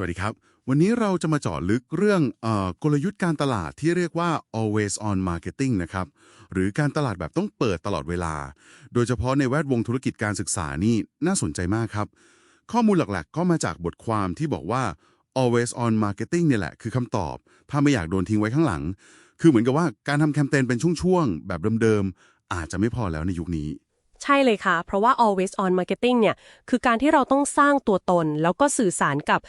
สวัสดีครับ วันนี้เราจะมาเจาะลึกเรื่องออกลยุทธ์การตลาดที่เรียกว่า always on marketing นะครับ หรือการตลาดแบบต้องเปิดตลอดเวลา โดยเฉพาะในแวดวงธุรกิจการศึกษานี่น่าสนใจมากครับ ข้อมูลหลักๆ ก็มาจากบทความที่บอกว่า always on marketing เนี่ยแหละคือคำตอบ ถ้าไม่อยากโดนทิ้งไว้ข้างหลัง คือเหมือนกับว่าการทำแคมเปญเป็นช่วงๆ แบบเดิมๆ อาจจะไม่พอแล้วในยุคนี้ ใช่เลยค่ะ เพราะว่า always on marketing เนี่ย คือการที่เราต้องสร้างตัวตน แล้วก็สื่อสารกับ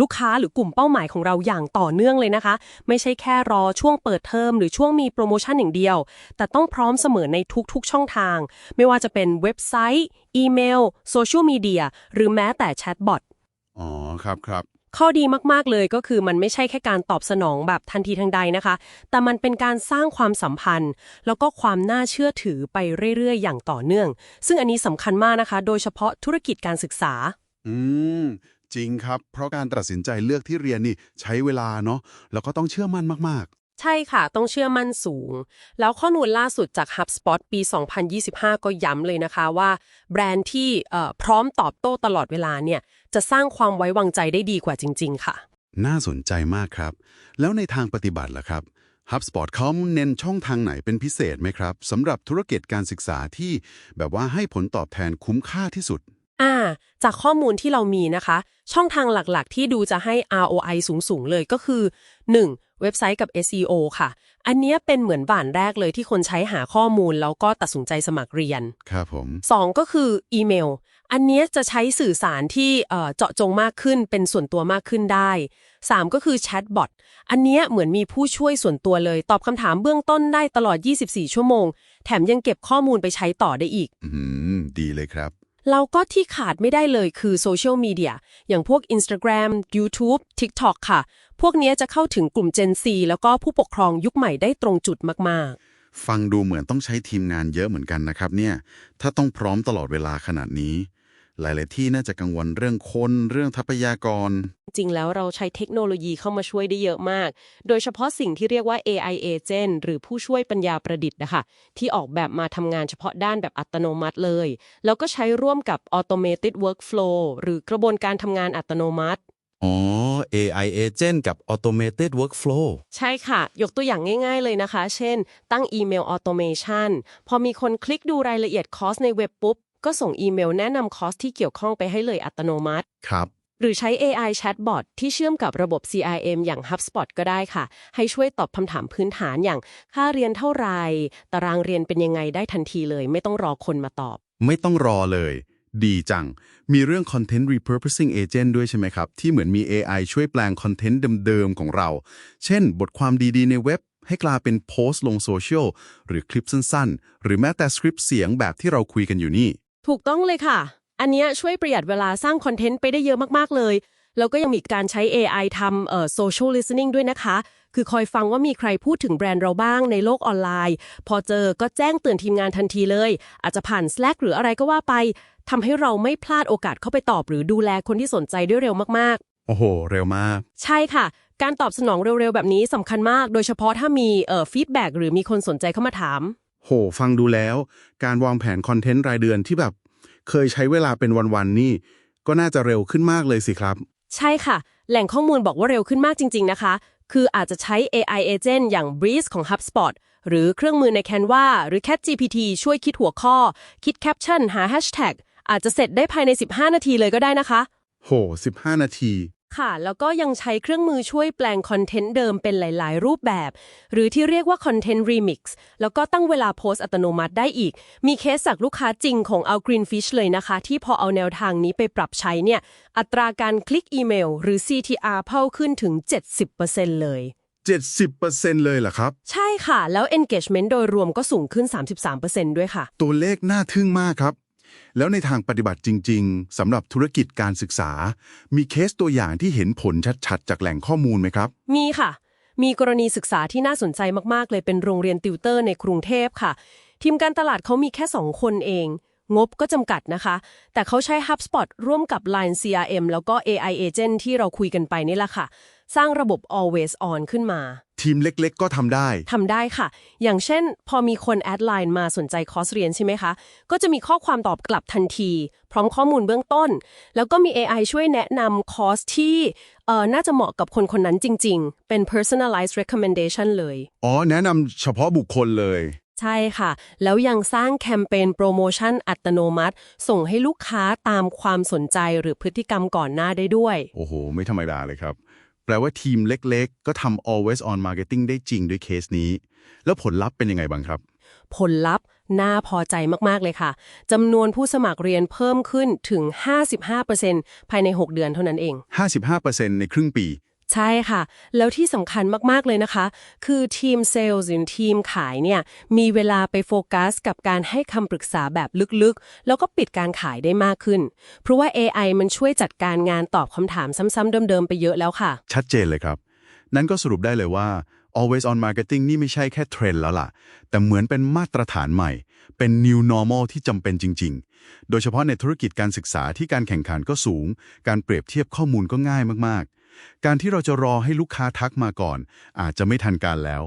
ลูกค้าหรือกลุ่มเป้าหมายของเราอย่างต่อเนื่องเลยนะคะ ไม่ใช่แค่รอช่วงเปิดเทอมหรือช่วงมีโปรโมชั่นอย่างเดียว แต่ต้องพร้อมเสมอในทุกๆช่องทาง ไม่ว่าจะเป็นเว็บไซต์ อีเมล โซเชียลมีเดีย หรือแม้แต่แชทบอท อ๋อ ครับครับ ข้อดีมากๆเลยก็คือมันไม่ใช่แค่การตอบสนองแบบทันทีทันใดนะคะ แต่มันเป็นการสร้างความสัมพันธ์ แล้วก็ความน่าเชื่อถือไปเรื่อยๆ อย่างต่อเนื่อง ซึ่งอันนี้สำคัญมากนะคะ โดยเฉพาะธุรกิจการศึกษา อืมจริงครับ เพราะการตัดสินใจเลือกที่เรียนนี่ใช้เวลาเนาะแล้วก็ต้องเชื่อมั่นมาก ใช่ค่ะ ต้องเชื่อมั่นสูง แล้วข้อมูลล่าสุดจาก HubSpot ปี 2025 ก็ย้ำเลยนะคะว่า แบรนด์ที่เอ่อพร้อมตอบโต้ตลอดเวลาเนี่ย จะสร้างความไว้วางใจได้ดีกว่าจริง ๆ ค่ะๆน่าสนใจมากครับ แล้วในทางปฏิบัติล่ะครับ HubSpot เขาเน้นช่องทางไหนเป็นพิเศษไหมครับสำหรับธุรกิจการศึกษาที่แบบว่าให้ผลตอบแทนคุ้มค่าที่สุดอ่าจากข้อมูลที่เรามีนะคะ ช่องทางหลักๆ ที่ดูจะให้ ROI สูงๆ เลยก็คือ 1. เว็บไซต์กับ SEO ค่ะ อันเนี้ยเป็นเหมือนบ้านแรกเลยที่คนใช้หาข้อมูล แล้วก็ตัดสินใจสมัครเรียนครับผม2ก็คืออีเมล อันเนี้ยจะใช้สื่อสารที่เอ่อเจาะจงมากขึ้นเป็นส่วนตัวมากขึ้นได้3ก็คือแชทบอทอันเนี้ยเหมือนมีผู้ช่วยส่วนตัวเลย ตอบคำถามเบื้องต้นได้ตลอด 24 ชั่วโมง แถมยังเก็บข้อมูลไปใช้ต่อได้อีก อืมดีเลยครับ แล้วก็ที่ขาดไม่ได้เลยคือโซเชียลมีเดียอย่างพวก Instagram YouTube TikTok ค่ะ พวกนี้จะเข้าถึงกลุ่ม Gen Z แล้วก็ผู้ปกครองยุคใหม่ได้ตรงจุดมากฟังดูเหมือนต้องใช้ทีมงานเยอะเหมือนกันนะครับเนี่ย ถ้าต้องพร้อมตลอดเวลาขนาดนี้ หลาย ๆ ที่น่าจะกังวลเรื่องคนเรื่องทรัพยากรๆจริงแล้วเราใช้เทคโนโลยีเข้ามาช่วยได้เยอะมาก โดยเฉพาะสิ่งที่เรียกว่า AI agent หรือผู้ช่วยปัญญาประดิษฐ์นะคะ ที่ออกแบบมาทำงานเฉพาะด้านแบบอัตโนมัติเลย แล้วก็ใช้ร่วมกับ automated workflow หรือกระบวนการทำงานอัตโนมัติอ๋อ AI agent กับ automated workflow ใช่ค่ะ ยกตัวอย่างง่ายๆเลยนะคะ เช่น ตั้งอีเมลออโตเมชันพอมีคนคลิกดูรายละเอียดคอร์สในเว็บปุ๊บ ก็ส่งอีเมลแนะนำคอร์สที่เกี่ยวข้องไปให้เลยอัตโนมัติ ครับ หรือใช้ AI Chatbot ที่เชื่อมกับระบบ CRM อย่าง HubSpot ก็ได้ค่ะ ให้ช่วยตอบคำถามพื้นฐานอย่าง ค่าเรียนเท่าไหร่ตารางเรียนเป็นยังไงได้ทันทีเลย ไม่ต้องรอคนมาตอบ ไม่ต้องรอเลย ดีจัง มีเรื่อง Content Repurposing Agent ด้วยใช่ไหมครับ ที่เหมือนมี AI ช่วยแปลงคอนเทนต์เดิมๆของเรา เช่น บทความดีๆในเว็บให้กลายเป็นโพสต์ลงโซเชียลหรือคลิปสั้นๆ หรือแม้แต่สคริปต์เสียงแบบที่เราคุยกันอยู่นี่ ถูกต้องเลยค่ะ อันเนี้ยช่วยประหยัดเวลาสร้างคอนเทนต์ไปได้เยอะมากๆเลย แล้วก็ยังมีการใช้ AI ทำเอ่อ social listening ด้วยนะคะ คือคอยฟังว่ามีใครพูดถึงแบรนด์เราบ้างในโลกออนไลน์ พอเจอก็แจ้งเตือนทีมงานทันทีเลย อาจจะผ่าน Slack หรืออะไรก็ว่าไปทำให้เราไม่พลาดโอกาสเข้าไปตอบ หรือดูแลคนที่สนใจได้เร็วมากโอ้โห เร็วมากๆใช่ค่ะ การตอบสนองเร็วๆ แบบนี้สำคัญมาก โดยเฉพาะถ้ามีเอ่อฟีดแบ็กหรือมีคนสนใจเข้ามาถาม โห ฟังดูแล้ว การวางแผนคอนเทนต์รายเดือนที่แบบ เคยใช้เวลาเป็นวันๆนี่ ก็น่าจะเร็วขึ้นมากเลยสิครับ ใช่ค่ะ แหล่งข้อมูลบอกว่าเร็วขึ้นมากจริง ๆ นะคะ คืออาจจะใช้ AI agent อย่าง Breeze ของ HubSpot หรือเครื่องมือใน Canva หรือ ChatGPT ช่วยคิดหัวข้อ คิดแคปชั่นหา Hashtag อาจจะเสร็จได้ภายใน 15 นาทีเลยก็ได้นะคะ โห 15 นาที ค่ะ แล้วก็ยังใช้เครื่องมือช่วยแปลงคอนเทนต์เดิมเป็นหลาย ๆ รูปแบบ หรือที่เรียกว่าคอนเทนต์ remix แล้วก็ตั้งเวลาโพสต์อัตโนมัติได้อีก มีเคสจากลูกค้าจริงของ Al Greenfish เลยนะคะ ที่พอเอาแนวทางนี้ไปปรับใช้เนี่ย อัตราการคลิกอีเมล หรือ CTR เพิ่มขึ้นถึง 70%เลย 70%เลยเหรอครับ ใช่ค่ะ แล้ว engagement โดยรวมก็สูงขึ้น 33%ด้วยค่ะ ตัวเลขน่าทึ่งมากครับ แล้วในทางปฏิบัติจริง ๆสำหรับธุรกิจการศึกษา มีเคสตัวอย่างที่เห็นผลชัดๆ จากแหล่งข้อมูลไหมครับ มีค่ะ มีกรณีศึกษาที่น่าสนใจมากๆ เลยเป็นโรงเรียนติวเตอร์ในกรุงเทพค่ะ ทีมการตลาดเขามีแค่ 2 คนเอง งบก็จำกัดนะคะ แต่เขาใช้ HubSpot ร่วมกับ Line CRM แล้วก็ AI Agent ที่เราคุยกันไปนี่แหละค่ะ สร้างระบบ always on ขึ้นมา ทีมเล็กๆ ก็ทำได้ ทำได้ค่ะ อย่างเช่น พอมีคนแอดไลน์มาสนใจคอร์สเรียนใช่ไหมคะ ก็จะมีข้อความตอบกลับทันที พร้อมข้อมูลเบื้องต้น แล้วก็มี AI ช่วยแนะนำคอร์สที่เอ่อน่าจะเหมาะกับคนคนนั้นจริง ๆ เป็น personalized recommendation เลย อ๋อ แนะนำเฉพาะบุคคลเลย ใช่ค่ะ แล้วยังสร้างแคมเปญโปรโมชั่นอัตโนมัติ ส่งให้ลูกค้าตามความสนใจหรือพฤติกรรมก่อนหน้าได้ด้วย โอ้โห ไม่ธรรมดาเลยครับ แปลว่าทีมเล็กๆ ก็ทำ always on marketing ได้จริงด้วยเคสนี้ แล้วผลลัพธ์เป็นยังไงบ้างครับ ผลลัพธ์น่าพอใจมาก ๆ เลยค่ะจำนวนผู้สมัครเรียนเพิ่มขึ้นถึง 55%ภายใน 6 เดือนเท่านั้นเอง 55%ในครึ่งปี ใช่ค่ะ แล้วที่สำคัญมาก ๆ เลยนะคะ คือทีมเซลล์หรือทีมขายเนี่ย มีเวลาไปโฟกัสกับการให้คำปรึกษาแบบลึกๆ แล้วก็ปิดการขายได้มากขึ้น เพราะว่า AI มันช่วยจัดการงานตอบคำถามซ้ำๆเดิม ๆ ไปเยอะแล้วค่ะ ชัดเจนเลยครับ นั่นก็สรุปได้เลยว่า always on marketing นี่ไม่ใช่แค่เทรนด์แล้วล่ะ แต่เหมือนเป็นมาตรฐานใหม่ เป็น new normal ที่จำเป็นจริง ๆ โดยเฉพาะในธุรกิจการศึกษาที่การแข่งขันก็สูง การเปรียบเทียบข้อมูลก็ง่ายมากๆ การที่เราจะรอให้ลูกค้าทักมาก่อน อาจจะไม่ทันการแล้ว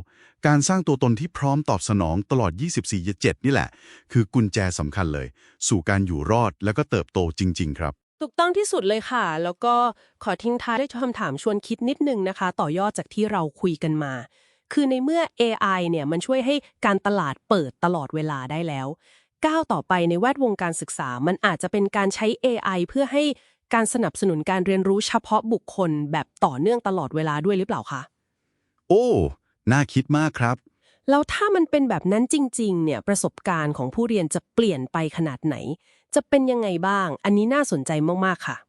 การสร้างตัวตนที่พร้อมตอบสนองตลอด 24/7 นี่แหละ คือกุญแจสำคัญเลย สู่การอยู่รอดและก็เติบโตจริง ๆ ครับ ถูกต้องที่สุดเลยค่ะ แล้วก็ขอทิ้งท้ายด้วยคำถามชวนคิดนิดนึงนะคะ ต่อยอดจากที่เราคุยกันมา คือในเมื่อ AI เนี่ยมันช่วยให้การตลาดเปิดตลอดเวลาได้แล้วก้าวต่อไปในแวดวงการศึกษา มันอาจจะเป็นการใช้ AI เพื่อให้ การสนับสนุนการเรียนรู้เฉพาะบุคคลแบบต่อเนื่องตลอดเวลาด้วยหรือเปล่าคะ โอ้ น่าคิดมากครับ แล้วถ้ามันเป็นแบบนั้นจริง ๆ เนี่ยประสบการณ์ของผู้เรียนจะเปลี่ยนไปขนาดไหน จะเป็นยังไงบ้าง อันนี้น่าสนใจมาก ๆ ค่ะ